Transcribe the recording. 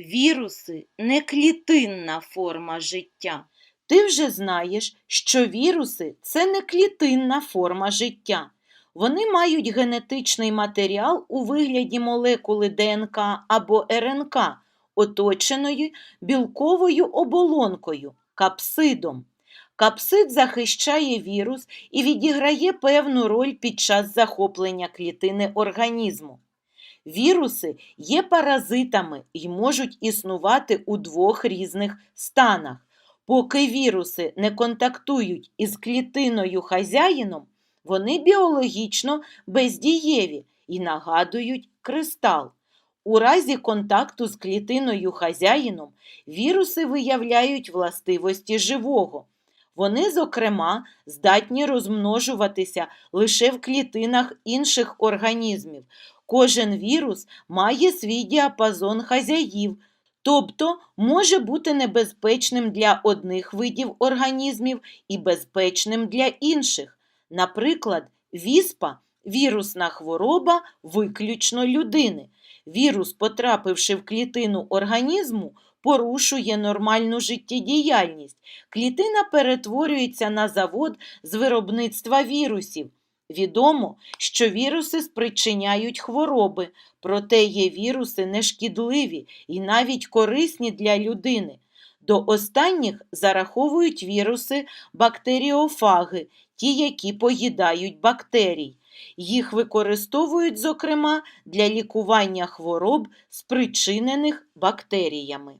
Віруси не клітинна форма життя. Ти вже знаєш, що віруси це не клітинна форма життя. Вони мають генетичний матеріал у вигляді молекули ДНК або РНК, оточеної білковою оболонкою капсидом. Капсид захищає вірус і відіграє певну роль під час захоплення клітини організму. Віруси є паразитами і можуть існувати у двох різних станах. Поки віруси не контактують із клітиною хазяїном, вони біологічно бездієві і нагадують кристал. У разі контакту з клітиною хазяїном віруси виявляють властивості живого. Вони, зокрема, здатні розмножуватися лише в клітинах інших організмів. Кожен вірус має свій діапазон хазяїв, тобто може бути небезпечним для одних видів організмів і безпечним для інших. Наприклад, віспа вірусна хвороба виключно людини. Вірус, потрапивши в клітину організму, порушує нормальну життєдіяльність. Клітина перетворюється на завод з виробництва вірусів. Відомо, що віруси спричиняють хвороби, проте є віруси нешкідливі і навіть корисні для людини. До останніх зараховують віруси бактеріофаги, ті, які поїдають бактерій. Їх використовують, зокрема, для лікування хвороб, спричинених бактеріями.